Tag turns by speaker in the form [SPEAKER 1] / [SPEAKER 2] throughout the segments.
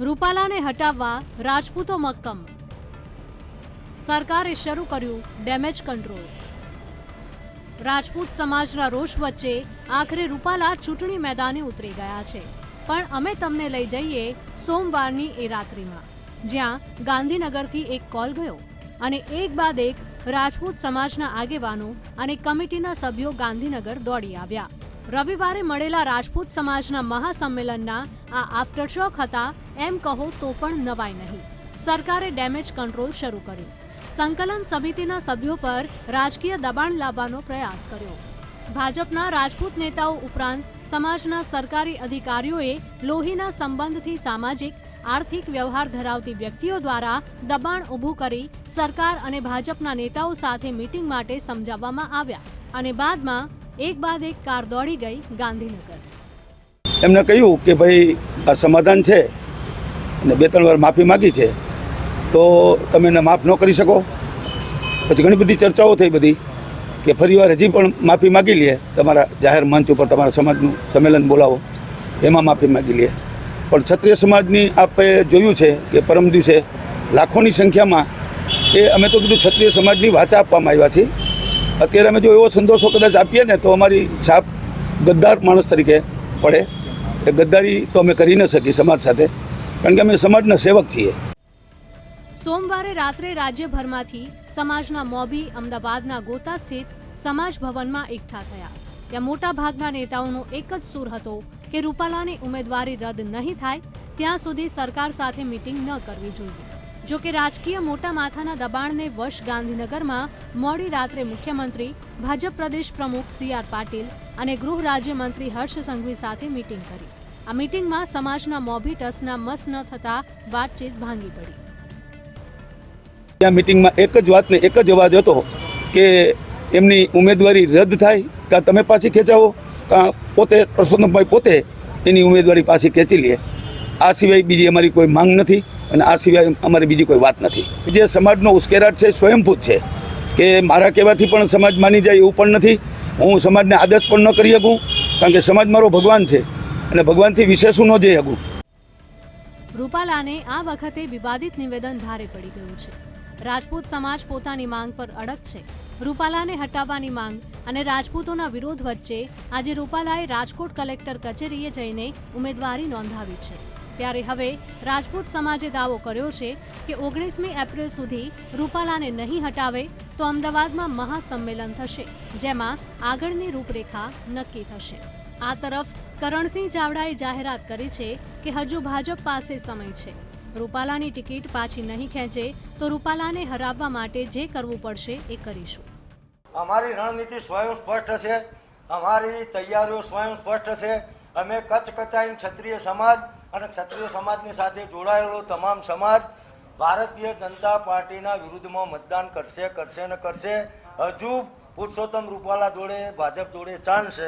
[SPEAKER 1] રૂપાલાને હટાવવા રાજપૂતો મક્કમ. સરકારે શરૂ કર્યું ડેમેજ કંટ્રોલ. રાજપૂત સમાજના રોષ વચ્ચે આખરે રૂપાલા ચૂંટણી મેદાને ઉતરી ગયા છે. પણ અમે તમને લઈ જઈએ સોમવારની એ રાત્રિમાં, જ્યાં ગાંધીનગરથી એક કોલ ગયો અને એક બાદ એક રાજપૂત સમાજના આગેવાનો અને કમિટીના સભ્યો ગાંધીનગર દોડી આવ્યા. રવિવારે મળેલા રાજપૂત સમાજના મહાસંમેલનના આ આફ્ટરશોક હતા, એમ કહો તો પણ નવાઈ નહીં. સરકારે ડેમેજ કંટ્રોલ શરૂ કર્યું. સંકલન સમિતિના સભ્યો પર રાજકીય દબાણ લાવવાનો પ્રયાસ કર્યો. ભાજપના રાજપૂત નેતાઓ ઉપરાંત સમાજના સરકારી અધિકારીઓએ લોહીના સંબંધથી સામાજિક, આર્થિક વ્યવહાર ધરાવતી વ્યક્તિઓ દ્વારા દબાણ ઊભું કરી સરકાર અને ભાજપના નેતાઓ સાથે મીટિંગ માટે સમજાવવામાં આવ્યા અને બાદમાં એક બાદ એક કાર દોડી ગઈ ગાંધીનગર.
[SPEAKER 2] એમને કહ્યું કે ભાઈ, આ સમાધાન છે અને બે ત્રણ વાર માફી માગી છે, તો તમે એને માફ ન કરી શકો. પછી ઘણી બધી ચર્ચાઓ થઈ બધી કે ફરીવાર હજી પણ માફી માગી લે, તમારા જાહેર મંચ ઉપર તમારા સમાજનું સંમેલન બોલાવો, એમાં માફી માગી લે. પણ ક્ષત્રિય સમાજની આપણે જોયું છે કે પરમ દિવસે લાખોની સંખ્યામાં એ, અમે તો કીધું ક્ષત્રિય સમાજની વાચા આપવામાં આવ્યા છીએ. અત્યારે અમે જો એવો સંદેશો કદાચ આપીએ ને તો અમારી છાપ ગદ્દાર માણસ તરીકે પડે. એ ગદ્દારી તો અમે કરી ન શકીએ સમાજ સાથે, કારણ કે અમે સમાજના સેવક છીએ.
[SPEAKER 1] સોમવારે રાત્રે રાજ્યભરમાંથી સમાજના મોભી અમદાવાદના ગોતા સ્થિત સમાજ ભવનમાં એકઠા થયા. ત્યાં મોટા ભાગના નેતાઓનો એક જ સૂર હતો કે રૂપાલાની ઉમેદવારી રદ નહીં થાય, ત્યાં સુધી સરકાર સાથે મીટિંગ ન કરવી જોઈએ. જો કે રાજકીય મોટા માથાના દબાણને વશ ગાંધીનગરમાં મોડી રાત્રે મુખ્યમંત્રી, ભાજપ પ્રદેશ પ્રમુખ સી આર પાટીલ અને ગૃહ રાજ્યમંત્રી હર્ષ સંઘવી સાથે મીટિંગ કરી. આ મીટિંગમાં સમાજના મોભી ટસના મસ ન થતા વાતચીત ભાંગી પડી.
[SPEAKER 2] ત્યાં મિટિંગમાં એક જ વાતને એક જ અવાજ હતો કે એમની ઉમેદવારી રદ થાય, કાં તમે પાછી ખેંચાવો, કાં પોતે પરસોત્તમભાઈ પોતે એની ઉમેદવારી પાછી ખેંચી લે. આ સિવાય બીજી અમારી કોઈ માંગ નથી. અને આ સિવાય અમારી બીજી કોઈ વાત નથી. જે સમાજનો ઉશ્કેરાટ છે સ્વયંભૂત છે કે મારા કહેવાથી પણ સમાજ માની જાય એવું પણ નથી. હું સમાજને આદર્શ પણ ન કરી શકું, કારણ કે સમાજ મારો ભગવાન છે અને ભગવાનથી વિશેષ હું ન જઈ શકું.
[SPEAKER 1] રૂપાલાને આ વખતે વિવાદિત નિવેદન ધારે પડી ગયું છે. રાજપૂત સમાજ પોતાની માંગ પર અડગ છે. રૂપાલાને હટાવવાની માંગ અને રાજપૂતોના વિરોધ વચ્ચે આજે રૂપાલાએ રાજકોટ કલેક્ટર કચેરીએ જઈને ઉમેદવારી નોંધાવી છે. ત્યારે હવે રાજપૂત સમાજે દાવો કર્યો છે કે ઓગણીસમી એપ્રિલ સુધી રૂપાલાને નહીં હટાવે તો અમદાવાદમાં મહાસંમેલન થશે, જેમાં આગળની રૂપરેખા નક્કી થશે. આ તરફ કરણસિંહ ચાવડાએ જાહેરાત કરી છે કે હજુ ભાજપ પાસે સમય છે. રૂપાલાની ટિકિટ પાછી નહીં ખેંચે તો રૂપાલાને હરાવવા માટે જે કરવું પડશે એ કરીશું.
[SPEAKER 3] અમારી રણનીતિ સ્વયં સ્પષ્ટ છે. અમારી તૈયારીઓ સ્વયં સ્પષ્ટ છે. અમે કચ્છ કચાઈ ક્ષત્રિય સમાજ અને ક્ષત્રિય સમાજની સાથે જોડાયેલો તમામ સમાજ ભારતીય જનતા પાર્ટીના વિરુદ્ધમાં મતદાન કરશે કરશે ને કરશે. હજુ પુરુષોત્તમ રૂપાલા જોડે, ભાજપ જોડે ચાન્સ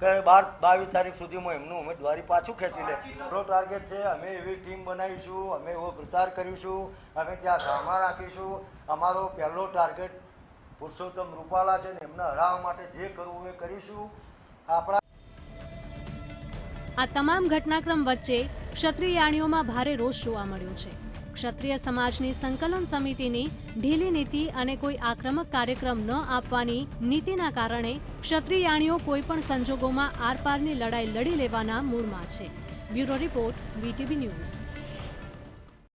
[SPEAKER 3] કે બાર, બાવીસ તારીખ સુધીમાં એમનું ઉમેદવારી પાછું ખેંચી લે. આપણો ટાર્ગેટ છે, અમે એવી ટીમ બનાવીશું, અમે એવો પ્રચાર કરીશું, અમે ત્યાં ધામા રાખીશું. અમારો પહેલો ટાર્ગેટ પુરુષોત્તમ રૂપાલા છે ને એમને હરાવવા માટે જે કરવું એ કરીશું. આપણા
[SPEAKER 1] આ તમામ ઘટનાક્રમ વચ્ચે ક્ષત્રિયાણીઓમાં ભારે રોષ જોવા મળ્યો છે. ક્ષત્રિય સમાજની સંકલન સમિતિની ઢીલી નીતિ અને કોઈ આક્રમક કાર્યક્રમ ન આપવાની નીતિના કારણે ક્ષત્રિયાણીઓ કોઈપણ સંજોગોમાં આરપારની લડાઈ લડી લેવાના મૂડમાં છે. Bureau report, VTV news.